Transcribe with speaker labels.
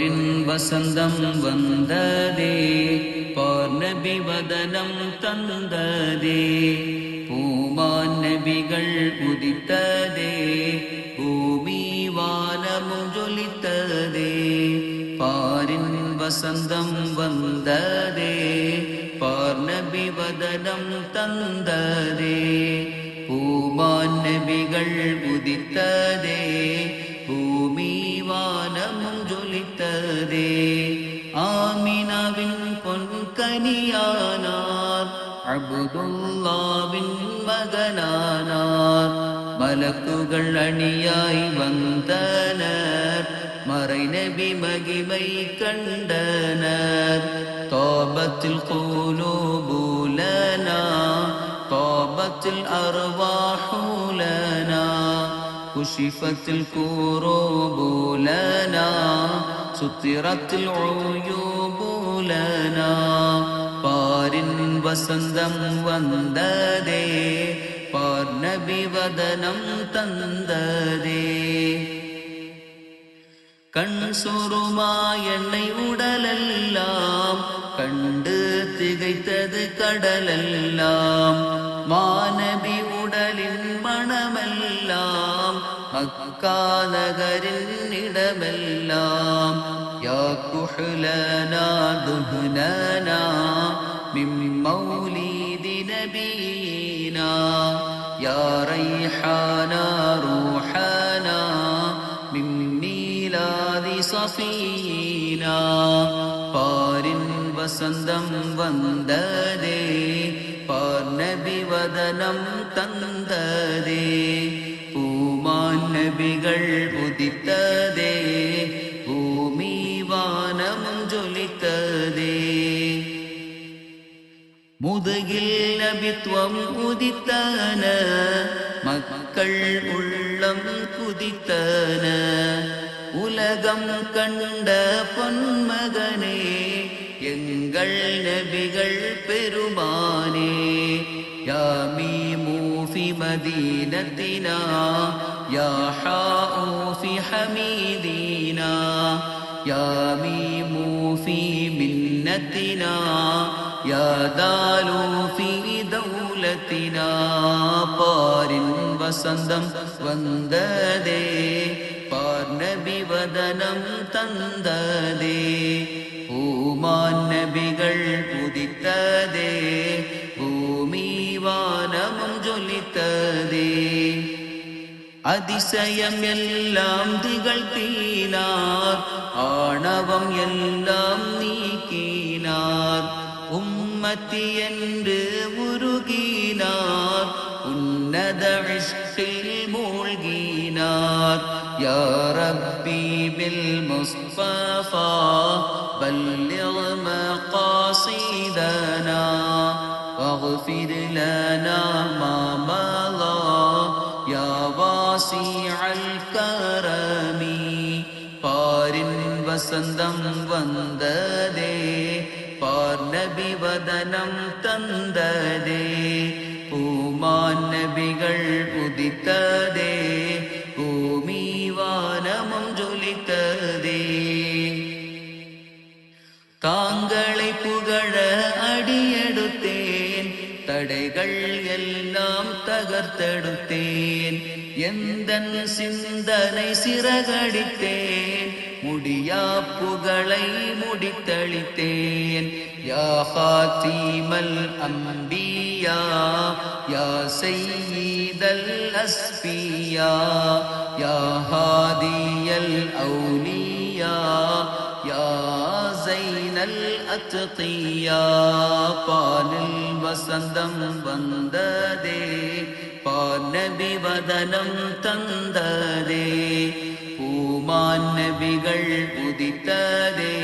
Speaker 1: പോരിൻ വസന്തം വന്നതേ പോർനബി വദനം തന്നതേ പൂമാൻ നബികൾ ഉദിത്തതേ ഭൂമി വാനമുജൊലിത്തതേ പാരിൻ വസന്തം വന്നതേ പാർനബി വദനം തന്നതേ പൂമാൻ നബികൾ ഉദിത്തതേ ഭൂമി வானமும் ஜொலித்ததே ஆமினாவின் பொன்கனியானார். அபுதுல்லாவின் மகனானார். மலக்குகள் அணியாய் வந்தனர். மறை நபி மகிமை கண்டனர். தோபத்தில் கூலூபூலனா தோபத்தில் அருவாஹூலனா كشفت الكروب لنا سطرت العيوب لنا பாரின் வசந்தம் வந்ததே பார் நபி வதனம் தந்ததே கண் சுருமா என்னை உடலெல்லாம் கண்டு திகைத்தது கடலெல்லாம் மானபி അക്കാലകരിലിടമെല്ലാം യാഹുലനാദുഹുനന مولد نبينا يا ريحانا روحانا من ميلاد صفينا പാരിൻ വസന്തം വന്നതേ പാർനബി വദനം തന്നതേ வசந்தம் நபிகள் உதித்ததே. பூமி வானம் ஜொலித்ததே. முதுகில் நபித்துவம் உதித்தன மக்கள் உள்ளம் குதித்தன. உலகம் கண்ட பொன்மகனே எங்கள் நபிகள் பெருமானே. مدينتنا يا حاء في حميدنا يا ميم في منتنا يا دال في دولتنا പാരിൻ വസന്തം വന്തതേ പാർനബി വദനം തന്തതേ ഓമാൻ നബികൾ പുതിത്തതേ ഭൂമി വാനമം ജ്വലിത്തതേ ஜொலித்ததே அதிசயம் எல்லாம் திகழ்த்தினார் ஆணவம் எல்லாம் நீக்கினார் உம்மத்தி என்று உருகினார் உன்னத இஷ்டில் மூழ்கினார் யா ரப்பி பில் முஸ்தஃபா بلغ مقاصدنا واغفر لنا ما مضى يا വസീഅ കരമി പാരിൻ വസന്തം വന്നതേ പാർ നബി വദനം തന്നതേ പൂമാൻ നബികൾ ഉദിത്തതേ ഭൂമി വാനമം ജ്വലിത്തതേ താങ്കളെ പുകഴ അടിയെടുത്തേൻ തടകൾ എല്ലാം தகர்த்தெடுத்தேன் எந்த சிந்தனை சிறகடித்தேன். முடியா புகழை முடித்தளித்தேன். யா ஹாத்தீமல் அம்பியா யா செய்தல் அஸ்பியா யா ஹாதியல் அவுலியா யா ஜைனல் அத்கியா. பாலில் வசந்தம் வந்ததே பாநபி வதனம் தந்ததே. பூமான் நபிகள் உதித்ததே.